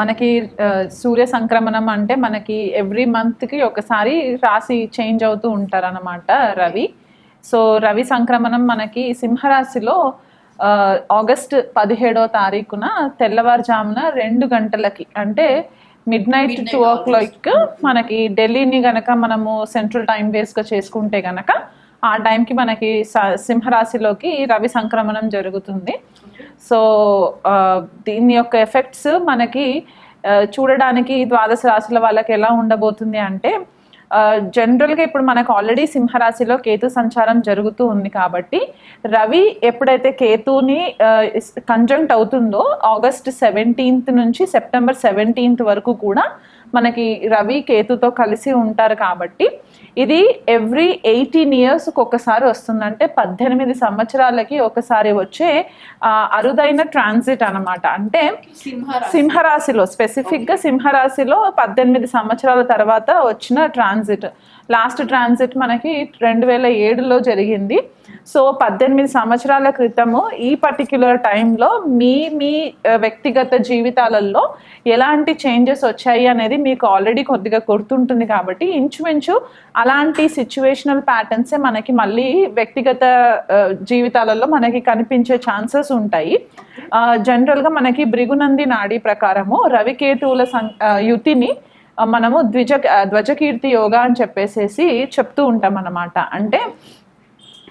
మనకి సూర్య సంక్రమణం అంటే మనకి ఎవ్రీ మంత్కి ఒకసారి రాశి చేంజ్ అవుతూ ఉంటారన్నమాట రవి. సో రవి సంక్రమణం మనకి సింహరాశిలో ఆగస్ట్ పదిహేడో తారీఖున తెల్లవారుజామున రెండు గంటలకి అంటే midnight two o'clock మనకి ఢిల్లీని గనక మనము సెంట్రల్ టైం బేస్గా చేసుకుంటే గనక ఆ టైంకి మనకి సింహరాశిలోకి రవి సంక్రమణం జరుగుతుంది. సో దీని యొక్క ఎఫెక్ట్స్ మనకి చూడడానికి ద్వాదశ రాశుల వాళ్ళకి ఎలా ఉండబోతుంది అంటే జనరల్గా ఇప్పుడు మనకు ఆల్రెడీ సింహరాశిలో కేతు సంచారం జరుగుతూ ఉంది కాబట్టి రవి ఎప్పుడైతే కేతుని కంజంక్ట్ అవుతుందో ఆగస్ట్ సెవెంటీన్త్ నుంచి సెప్టెంబర్ సెవెంటీన్త్ వరకు కూడా మనకి రవి కేతుతో కలిసి ఉంటారు కాబట్టి ఇది ఎవ్రీ ఎయిటీన్ ఇయర్స్కి ఒకసారి వస్తుంది అంటే పద్దెనిమిది సంవత్సరాలకి ఒకసారి వచ్చే అరుదైన ట్రాన్సిట్ అన్నమాట. అంటే సింహరాశిలో స్పెసిఫిక్గా సింహరాశిలో పద్దెనిమిది సంవత్సరాల తర్వాత వచ్చిన ట్రాన్సిట్ లాస్ట్ ట్రాన్సిట్ మనకి రెండు వేల ఏడులో జరిగింది. సో పద్దెనిమిది సంవత్సరాల క్రితము ఈ పర్టిక్యులర్ టైంలో మీ మీ వ్యక్తిగత జీవితాలలో ఎలాంటి చేంజెస్ వచ్చాయి అనేది మీకు ఆల్రెడీ కొద్దిగా గుర్తుంటుంది కాబట్టి ఇంచుమించు అలాంటి సిచ్యువేషనల్ ప్యాటర్న్సే మనకి మళ్ళీ వ్యక్తిగత జీవితాలలో మనకి కనిపించే ఛాన్సెస్ ఉంటాయి. జనరల్గా మనకి భృగునంది నాడి ప్రకారము రవికేతువుల సం యుతిని మనము ద్విజ ధ్వజకీర్తి యోగా అని చెప్పేసేసి చెప్తూ ఉంటాం అన్నమాట అంటే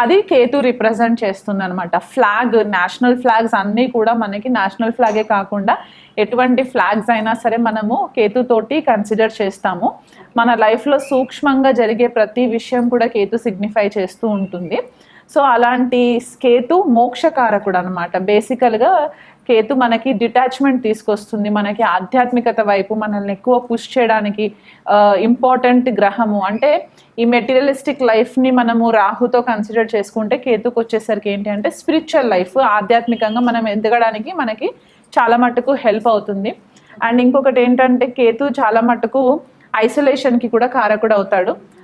అది కేతు రిప్రజెంట్ చేస్తుంది అనమాట ఫ్లాగ్ నేషనల్ ఫ్లాగ్స్ అన్నీ కూడా మనకి నేషనల్ ఫ్లాగే కాకుండా ఎటువంటి ఫ్లాగ్స్ అయినా సరే మనము కేతుతోటి కన్సిడర్ చేస్తాము. మన లైఫ్లో సూక్ష్మంగా జరిగే ప్రతి విషయం కూడా కేతు సిగ్నిఫై చేస్తూ ఉంటుంది. సో అలాంటి కేతు మోక్షకారకుడు అనమాట బేసికల్గా కేతు మనకి డిటాచ్మెంట్ తీసుకొస్తుంది. మనకి ఆధ్యాత్మికత వైపు మనల్ని ఎక్కువ పుష్ చేయడానికి ఇంపార్టెంట్ గ్రహము. అంటే ఈ మెటీరియలిస్టిక్ లైఫ్ని మనము రాహుతో కన్సిడర్ చేసుకుంటే కేతుకు వచ్చేసరికి ఏంటి అంటే స్పిరిచువల్ లైఫ్ ఆధ్యాత్మికంగా మనం ఎదగడానికి మనకి చాలా మటుకు హెల్ప్ అవుతుంది. అండ్ ఇంకొకటి ఏంటంటే కేతు చాలా మటుకు ఐసోలేషన్కి కూడా కారకుడు అవుతాడు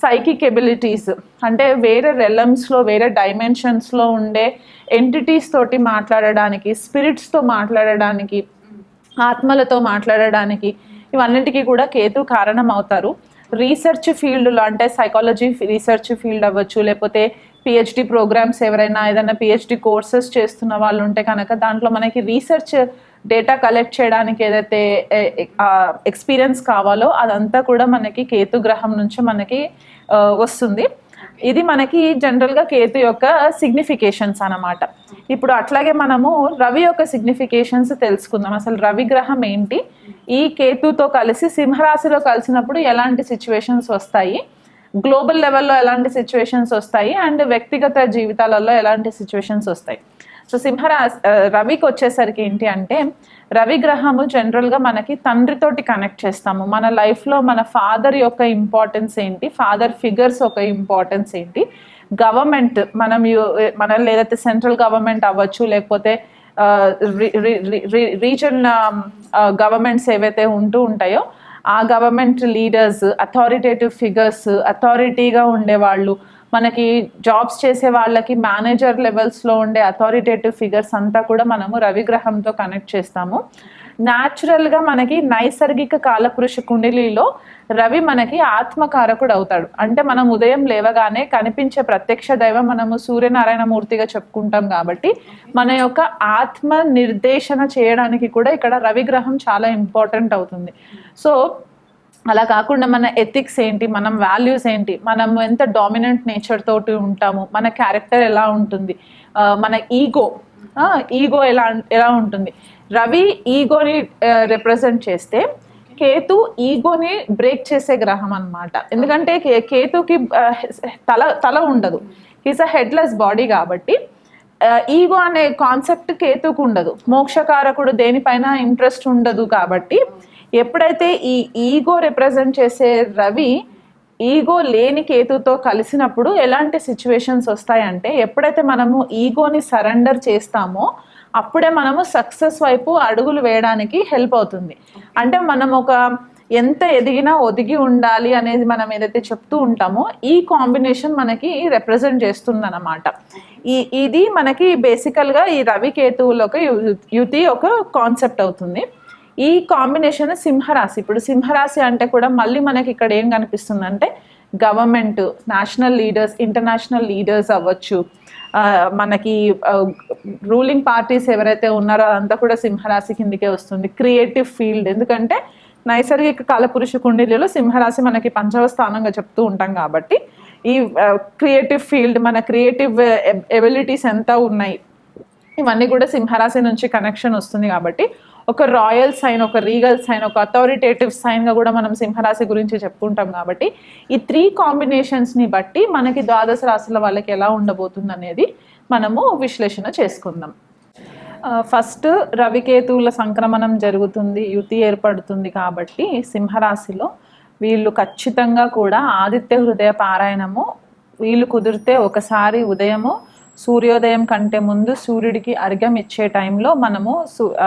సైకిక్ ఎబిలిటీస్ అంటే వేరే రెలమ్స్లో వేరే డైమెన్షన్స్లో ఉండే ఎంటిటీస్ తోటి మాట్లాడడానికి స్పిరిట్స్తో మాట్లాడడానికి ఆత్మలతో మాట్లాడడానికి ఇవన్నిటికీ కూడా కేతు కారణం అవుతారు రీసెర్చ్ ఫీల్డ్లో అంటే సైకాలజీ రీసెర్చ్ ఫీల్డ్ అవ్వచ్చు లేకపోతే పిహెచ్డి ప్రోగ్రామ్స్ ఎవరైనా ఏదైనా పిహెచ్డి కోర్సెస్ చేస్తున్న వాళ్ళు ఉంటే కనుక దాంట్లో మనకి రీసెర్చ్ డేటా కలెక్ట్ చేయడానికి ఏదైతే ఎక్స్పీరియన్స్ కావాలో అదంతా కూడా మనకి కేతు గ్రహం నుంచి మనకి వస్తుంది. ఇది మనకి జనరల్గా కేతు యొక్క సిగ్నిఫికేషన్స్ అన్నమాట. ఇప్పుడు అట్లాగే మనము రవి యొక్క సిగ్నిఫికేషన్స్ తెలుసుకుందాం. అసలు రవి గ్రహం ఏంటి? ఈ కేతుతో కలిసి సింహరాశిలో కలిసినప్పుడు ఎలాంటి సిచ్యువేషన్స్ వస్తాయి? గ్లోబల్ లెవెల్లో ఎలాంటి సిచ్యువేషన్స్ వస్తాయి? అండ్ వ్యక్తిగత జీవితాలలో ఎలాంటి సిచ్యువేషన్స్ వస్తాయి? సో సింహరాశి రవికి వచ్చేసరికి ఏంటి అంటే రవి గ్రహము జనరల్గా మనకి తండ్రితోటి కనెక్ట్ చేస్తాము. మన లైఫ్లో మన ఫాదర్ యొక్క ఇంపార్టెన్స్ ఏంటి ఫాదర్ ఫిగర్స్ ఒక ఇంపార్టెన్స్ ఏంటి గవర్నమెంట్ మనం మనం మన సెంట్రల్ గవర్నమెంట్ అవ్వచ్చు లేకపోతే రీజన్ గవర్నమెంట్స్ ఏవైతే ఉంటూ ఉంటాయో ఆ గవర్నమెంట్ లీడర్స్ అథారిటేటివ్ ఫిగర్స్ అథారిటీగా ఉండేవాళ్ళు. మనకి జాబ్స్ చేసే వాళ్ళకి మేనేజర్ లెవెల్స్లో ఉండే అథారిటేటివ్ ఫిగర్స్ అంతా కూడా మనము రవిగ్రహంతో కనెక్ట్ చేస్తాము. న్యాచురల్గా మనకి నైసర్గిక కాలపురుష కుండలిలో రవి మనకి ఆత్మకారకుడు అవుతాడు. అంటే మనం ఉదయం లేవగానే కనిపించే ప్రత్యక్ష దైవం మనము సూర్యనారాయణ మూర్తిగా చెప్పుకుంటాం కాబట్టి మన యొక్క ఆత్మ నిర్దేశన చేయడానికి కూడా ఇక్కడ రవి గ్రహం చాలా ఇంపార్టెంట్ అవుతుంది. సో అలా కాకుండా మన ఎథిక్స్ ఏంటి మనం వాల్యూస్ ఏంటి మనం ఎంత డామినెంట్ నేచర్ తోటి ఉంటాము మన క్యారెక్టర్ ఎలా ఉంటుంది మన ఈగో ఈగో ఎలా ఎలా ఉంటుంది. రవి ఈగోని రిప్రజెంట్ చేస్తే కేతు ఈగోని బ్రేక్ చేసే గ్రహం అన్నమాట. ఎందుకంటే కే- కేతుకి తల తల ఉండదు. హీస్ అ హెడ్లెస్ బాడీ కాబట్టి ఈగో అనే కాన్సెప్ట్ కేతుకు ఉండదు. మోక్షకారకుడు దేనిపైన ఇంట్రెస్ట్ ఉండదు కాబట్టి ఎప్పుడైతే ఈ ఈగో రిప్రజెంట్ చేసే రవి ఈగో లేని కేతుతో కలిసినప్పుడు ఎలాంటి సిచ్యువేషన్స్ వస్తాయంటే ఎప్పుడైతే మనము ఈగోని సరెండర్ చేస్తామో అప్పుడే మనము సక్సెస్ వైపు అడుగులు వేయడానికి హెల్ప్ అవుతుంది. అంటే మనం ఒక ఎంత ఎదిగినా ఒదిగి ఉండాలి అనేది మనం ఏదైతే చెప్తూ ఉంటామో ఈ కాంబినేషన్ మనకి రిప్రజెంట్ చేస్తుంది అనమాట ఈ ఇది మనకి బేసికల్గా ఈ రవి కేతువులోకి యు- యుతి ఒక కాన్సెప్ట్ అవుతుంది. ఈ కాంబినేషన్ సింహరాశి ఇప్పుడు సింహరాశి అంటే కూడా మళ్ళీ మనకి ఇక్కడ ఏం కనిపిస్తుంది అంటే government national leaders international leaders అవ్వచ్చు మనకి రూలింగ్ పార్టీస్ ఎవరైతే ఉన్నారో అదంతా కూడా సింహరాశి కిందకే వస్తుంది. Creative field. ఎందుకంటే నైసర్గిక కాలపురుషు కుండలిలో సింహరాశి మనకి పంచవ స్థానంగా చెప్తూ ఉంటాం కాబట్టి ఈ క్రియేటివ్ ఫీల్డ్ మన క్రియేటివ్ ఎబిలిటీస్ ఎంత ఉన్నాయి ఇవన్నీ కూడా సింహరాశి నుంచి కనెక్షన్ వస్తుంది కాబట్టి ఒక రాయల్ సైన్ ఒక రీగల్ సైన్ ఒక అథారిటేటివ్ సైన్గా కూడా మనం సింహరాశి గురించి చెప్పుకుంటాం కాబట్టి ఈ త్రీ కాంబినేషన్స్ని బట్టి మనకి ద్వాదశ రాశుల వాళ్ళకి ఎలా ఉండబోతుంది అనేది మనము విశ్లేషణ చేసుకుందాం. ఫస్ట్ రవికేతువుల సంక్రమణం జరుగుతుంది యుతి ఏర్పడుతుంది కాబట్టి సింహరాశిలో వీళ్ళు ఖచ్చితంగా కూడా ఆదిత్య హృదయ పారాయణము వీళ్ళు కుదిరితే ఒకసారి ఉదయము సూర్యోదయం కంటే ముందు సూర్యుడికి అర్ఘ్యం ఇచ్చే టైంలో మనము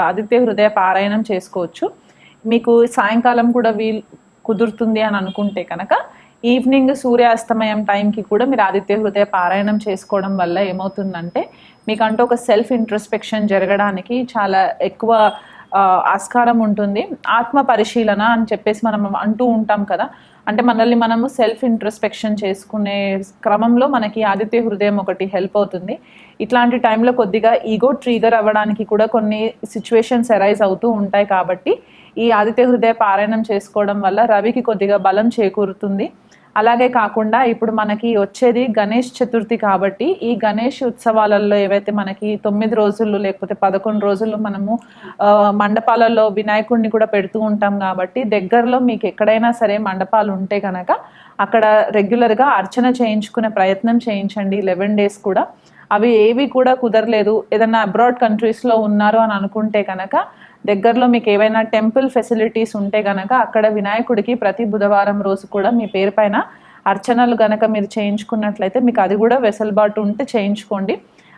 ఆదిత్య హృదయ పారాయణం చేసుకోవచ్చు. మీకు సాయంకాలం కూడా వీలు కుదురుతుంది అని అనుకుంటే కనుక ఈవినింగ్ సూర్యాస్తమయం టైంకి కూడా మీరు ఆదిత్య హృదయ పారాయణం చేసుకోవడం వల్ల ఏమవుతుందంటే మీకంటూ ఒక సెల్ఫ్ ఇంట్రస్పెక్షన్ జరగడానికి చాలా ఎక్కువ ఆస్కారం ఉంటుంది. ఆత్మ పరిశీలన అని చెప్పేసి మనం అంటూ ఉంటాం కదా. అంటే మనల్ని మనము సెల్ఫ్ ఇంట్రస్పెక్షన్ చేసుకునే క్రమంలో మనకి ఆదిత్య హృదయం ఒకటి హెల్ప్ అవుతుంది. ఇట్లాంటి టైంలో కొద్దిగా ఈగో ట్రీగర్ అవ్వడానికి కూడా కొన్ని సిచ్యువేషన్స్ అరైజ్ అవుతూ ఉంటాయి కాబట్టి ఈ ఆదిత్య హృదయ పారాయణం చేసుకోవడం వల్ల రవికి కొద్దిగా బలం చేకూరుతుంది. అలాగే కాకుండా ఇప్పుడు మనకి వచ్చేది గణేష్ చతుర్థి కాబట్టి ఈ గణేష్ ఉత్సవాలలో ఏవైతే మనకి తొమ్మిది రోజులు లేకపోతే పదకొండు రోజులు మనము మండపాలలో వినాయకుడిని కూడా పెడుతూ ఉంటాం కాబట్టి దగ్గరలో మీకు ఎక్కడైనా సరే మండపాలు ఉంటే కనుక అక్కడ రెగ్యులర్గా అర్చన చేయించుకునే ప్రయత్నం చేయించండి లెవెన్ డేస్ కూడా. అవి ఏవి కూడా కుదరలేదు. ఏదైనా అబ్రాడ్ కంట్రీస్లో ఉన్నారు అని అనుకుంటే కనుక దగ్గరలో మీకు ఏవైనా టెంపుల్ ఫెసిలిటీస్ ఉంటే గనక అక్కడ వినాయకుడికి ప్రతి బుధవారం రోజు కూడా మీ పేరు పైన అర్చనలు గనక మీరు చేయించుకున్నట్లయితే మీకు అది కూడా వెసులుబాటు ఉంటే చేయించుకోండి.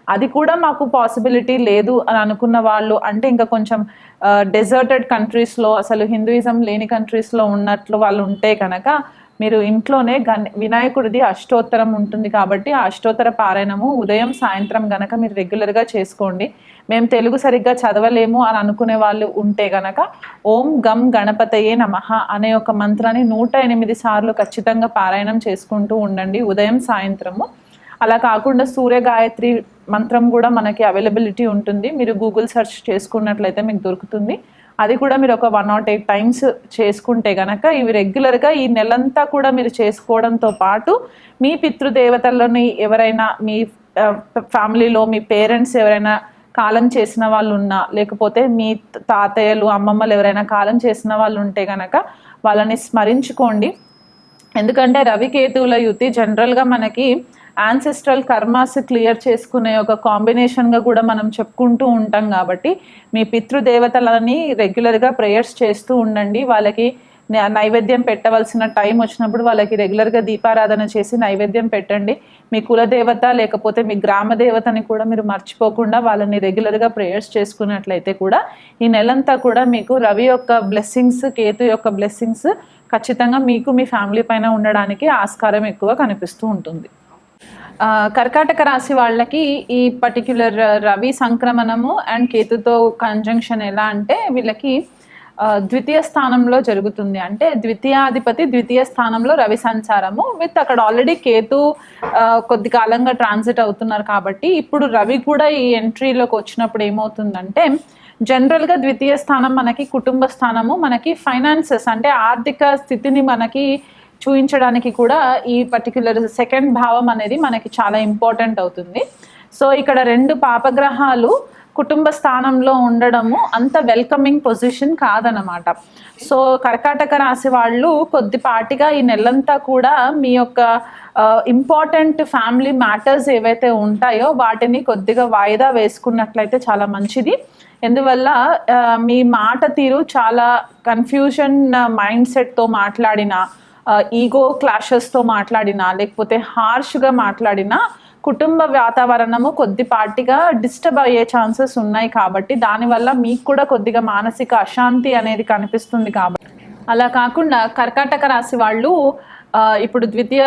అది కూడా మాకు పాసిబిలిటీ లేదు అని అనుకున్న వాళ్ళు అంటే ఇంకా కొంచెం డెజర్టెడ్ కంట్రీస్లో అసలు హిందూయిజం లేని కంట్రీస్లో ఉన్నట్లు వాళ్ళు ఉంటే కనుక మీరు ఇంట్లోనే గన్ వినాయకుడిది అష్టోత్తరం ఉంటుంది కాబట్టి ఆ అష్టోత్తర పారాయణము ఉదయం సాయంత్రం గనక మీరు రెగ్యులర్గా చేసుకోండి. మేము తెలుగు సరిగ్గా చదవలేము అని అనుకునే వాళ్ళు ఉంటే గనక ఓం గం గణపతయే నమః అనే ఒక మంత్రాన్ని నూట ఎనిమిది సార్లు ఖచ్చితంగా పారాయణం చేసుకుంటూ ఉండండి ఉదయం సాయంత్రము. అలా కాకుండా సూర్య గాయత్రి మంత్రం కూడా మనకి అవైలబిలిటీ ఉంటుంది. మీరు గూగుల్ సెర్చ్ చేసుకున్నట్లయితే మీకు దొరుకుతుంది. అది కూడా మీరు ఒక వన్ నాట్ ఎయిట్ టైమ్స్ చేసుకుంటే గనక ఇవి రెగ్యులర్గా ఈ నెలంతా కూడా మీరు చేసుకోవడంతో పాటు మీ పితృదేవతలని ఎవరైనా మీ ఫ్యామిలీలో మీ పేరెంట్స్ ఎవరైనా కాలం చేసిన వాళ్ళు ఉన్నా లేకపోతే మీ తాతయ్యలు అమ్మమ్మలు ఎవరైనా కాలం చేసిన వాళ్ళు ఉంటే కనుక వాళ్ళని స్మరించుకోండి. ఎందుకంటే రవికేతువుల యుతి జనరల్గా మనకి యాన్సెస్ట్రల్ కర్మాస్ క్లియర్ చేసుకునే ఒక కాంబినేషన్గా కూడా మనం చెప్పుకుంటూ ఉంటాం కాబట్టి మీ పితృదేవతలని రెగ్యులర్గా ప్రేయర్స్ చేస్తూ ఉండండి. వాళ్ళకి నైవేద్యం పెట్టవలసిన టైం వచ్చినప్పుడు వాళ్ళకి రెగ్యులర్గా దీపారాధన చేసి నైవేద్యం పెట్టండి. మీ కులదేవత లేకపోతే మీ గ్రామ దేవతని కూడా మీరు మర్చిపోకుండా వాళ్ళని రెగ్యులర్గా ప్రేయర్స్ చేసుకున్నట్లయితే కూడా ఈ నెలంతా కూడా మీకు రవి యొక్క బ్లెస్సింగ్స్ కేతు యొక్క బ్లెస్సింగ్స్ ఖచ్చితంగా మీకు మీ ఫ్యామిలీ పైన ఉండడానికి ఆస్కారం ఎక్కువ కనిపిస్తూ ఉంటుంది. కర్కాటక రాశి వాళ్ళకి ఈ పర్టిక్యులర్ రవి సంక్రమణము అండ్ కేతుతో కంజంక్షన్ ఎలా అంటే వీళ్ళకి ద్వితీయ స్థానంలో జరుగుతుంది. అంటే ద్వితీయాధిపతి ద్వితీయ స్థానంలో రవి సంచారము విత్ అక్కడ ఆల్రెడీ కేతు కొద్ది కాలంగా ట్రాన్సిట్ అవుతున్నారు కాబట్టి ఇప్పుడు రవి కూడా ఈ ఎంట్రీలోకి వచ్చినప్పుడు ఏమవుతుందంటే జనరల్గా ద్వితీయ స్థానం మనకి కుటుంబ స్థానము మనకి ఫైనాన్సెస్ అంటే ఆర్థిక స్థితిని మనకి చూపించడానికి కూడా ఈ పర్టిక్యులర్ సెకండ్ భావం అనేది మనకి చాలా ఇంపార్టెంట్ అవుతుంది. సో ఇక్కడ రెండు పాపగ్రహాలు కుటుంబ స్థానంలో ఉండడము అంత వెల్కమింగ్ పొజిషన్ కాదనమాట. సో కర్కాటక రాశి వాళ్ళు కొద్దిపాటిగా ఈ నెలంతా కూడా మీ యొక్క ఇంపార్టెంట్ ఫ్యామిలీ మ్యాటర్స్ ఏవైతే ఉంటాయో వాటిని కొద్దిగా వాయిదా వేసుకున్నట్లయితే చాలా మంచిది. ఎందువల్ల మీ మాట తీరు చాలా కన్ఫ్యూజన్ మైండ్ సెట్తో మాట్లాడిన ఈగో క్లాషెస్తో మాట్లాడినా లేకపోతే హార్ష్గా మాట్లాడినా కుటుంబ వాతావరణము కొద్దిపాటిగా డిస్టర్బ్ అయ్యే ఛాన్సెస్ ఉన్నాయి కాబట్టి దానివల్ల మీకు కూడా కొద్దిగా మానసిక అశాంతి అనేది కనిపిస్తుంది కాబట్టి. అలా కాకుండా కర్కాటక రాశి వాళ్ళు ఇప్పుడు ద్వితీయ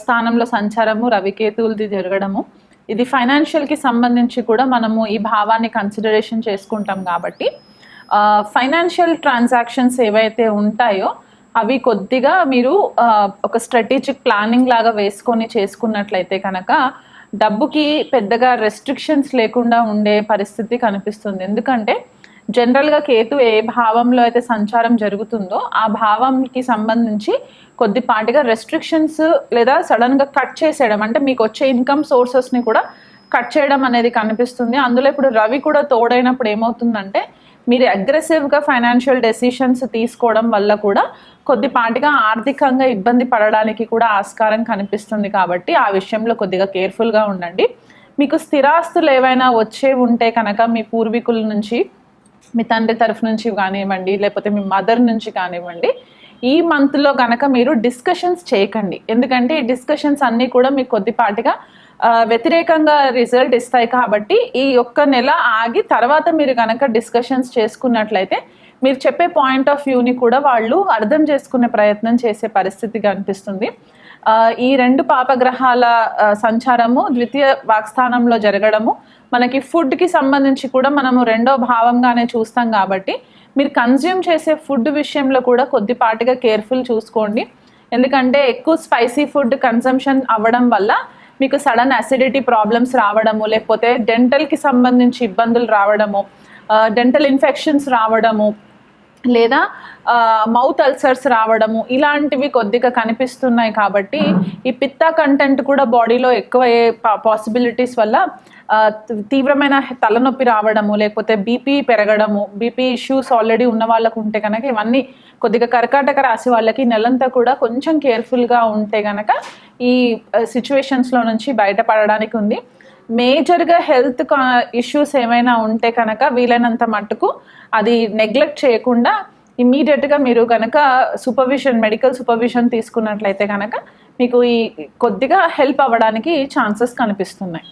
స్థానంలో సంచారము రవికేతువులది జరగడము ఇది ఫైనాన్షియల్కి సంబంధించి కూడా మనము ఈ భావాన్ని కన్సిడరేషన్ చేసుకుంటాం కాబట్టి ఫైనాన్షియల్ ట్రాన్సాక్షన్స్ ఏవైతే ఉంటాయో అవి కొద్దిగా మీరు ఒక స్ట్రాటజిక్ ప్లానింగ్ లాగా వేసుకొని చేసుకున్నట్లయితే కనుక డబ్బుకి పెద్దగా రెస్ట్రిక్షన్స్ లేకుండా ఉండే పరిస్థితి కనిపిస్తుంది. ఎందుకంటే జనరల్గా కేతు ఏ భావంలో అయితే సంచారం జరుగుతుందో ఆ భావంకి సంబంధించి కొద్దిపాటిగా రెస్ట్రిక్షన్స్ లేదా సడన్గా కట్ చేసేయడం అంటే మీకు వచ్చే ఇన్కమ్ సోర్సెస్ని కూడా కట్ చేయడం అనేది కనిపిస్తుంది. అందులో ఇప్పుడు రవి కూడా తోడైనప్పుడు ఏమవుతుందంటే మీరు అగ్రెసివ్గా ఫైనాన్షియల్ డెసిషన్స్ తీసుకోవడం వల్ల కూడా కొద్దిపాటిగా ఆర్థికంగా ఇబ్బంది పడడానికి కూడా ఆస్కారం కనిపిస్తుంది కాబట్టి ఆ విషయంలో కొద్దిగా కేర్ఫుల్గా ఉండండి. మీకు స్థిరాస్తులు ఏవైనా వచ్చే ఉంటే కనుక మీ పూర్వీకుల నుంచి మీ తండ్రి తరఫు నుంచి కానివ్వండి లేకపోతే మీ మదర్ నుంచి కానివ్వండి ఈ మంత్లో కనుక మీరు డిస్కషన్స్ చేయకండి. ఎందుకంటే ఈ డిస్కషన్స్ అన్నీ కూడా మీకు కొద్దిపాటిగా వ్యతిరేకంగా రిజల్ట్ ఇస్తాయి కాబట్టి ఈ ఒక్క నెల ఆగి తర్వాత మీరు కనుక డిస్కషన్స్ చేసుకున్నట్లయితే మీరు చెప్పే పాయింట్ ఆఫ్ వ్యూని కూడా వాళ్ళు అర్థం చేసుకునే ప్రయత్నం చేసే పరిస్థితి కనిపిస్తుంది. ఈ రెండు పాపగ్రహాల సంచారము ద్వితీయ వాక్స్థానంలో జరగడము మనకి ఫుడ్కి సంబంధించి కూడా మనము రెండో భావంగానే చూస్తాం కాబట్టి మీరు కన్జ్యూమ్ చేసే ఫుడ్ విషయంలో కూడా కొద్దిపాటిగా కేర్ఫుల్ చూసుకోండి. ఎందుకంటే ఎక్కువ స్పైసీ ఫుడ్ కన్సంప్షన్ అవ్వడం వల్ల మీకు సడన్ అసిడిటీ ప్రాబ్లమ్స్ రావడము లేకపోతే డెంటల్కి సంబంధించి ఇబ్బందులు రావడము డెంటల్ ఇన్ఫెక్షన్స్ రావడము లేదా మౌత్ అల్సర్స్ రావడము ఇలాంటివి కొద్దిగా కనిపిస్తున్నాయి కాబట్టి ఈ పిత్త కంటెంట్ కూడా బాడీలో ఎక్కువ పాసిబిలిటీస్ వల్ల తీవ్రమైన తలనొప్పి రావడము లేకపోతే బీపీ పెరగడము బీపీ ఇష్యూస్ ఆల్రెడీ ఉన్న వాళ్ళకు ఉంటే కనుక ఇవన్నీ కొద్దిగా కర్కాటక రాశి వాళ్ళకి నెలంతా కూడా కొంచెం కేర్ఫుల్గా ఉంటే కనుక ఈ సిచ్యువేషన్స్లో నుంచి బయటపడడానికి ఉంది. మేజర్గా హెల్త్ ఇష్యూస్ ఏమైనా ఉంటే కనుక వీలైనంత మట్టుకు అది నెగ్లెక్ట్ చేయకుండా ఇమ్మీడియట్గా మీరు కనుక సూపర్విజన్ మెడికల్ సూపర్విజన్ తీసుకున్నట్లయితే కనుక మీకు ఈ కొద్దిగా హెల్ప్ అవ్వడానికి ఛాన్సెస్ కనిపిస్తున్నాయి.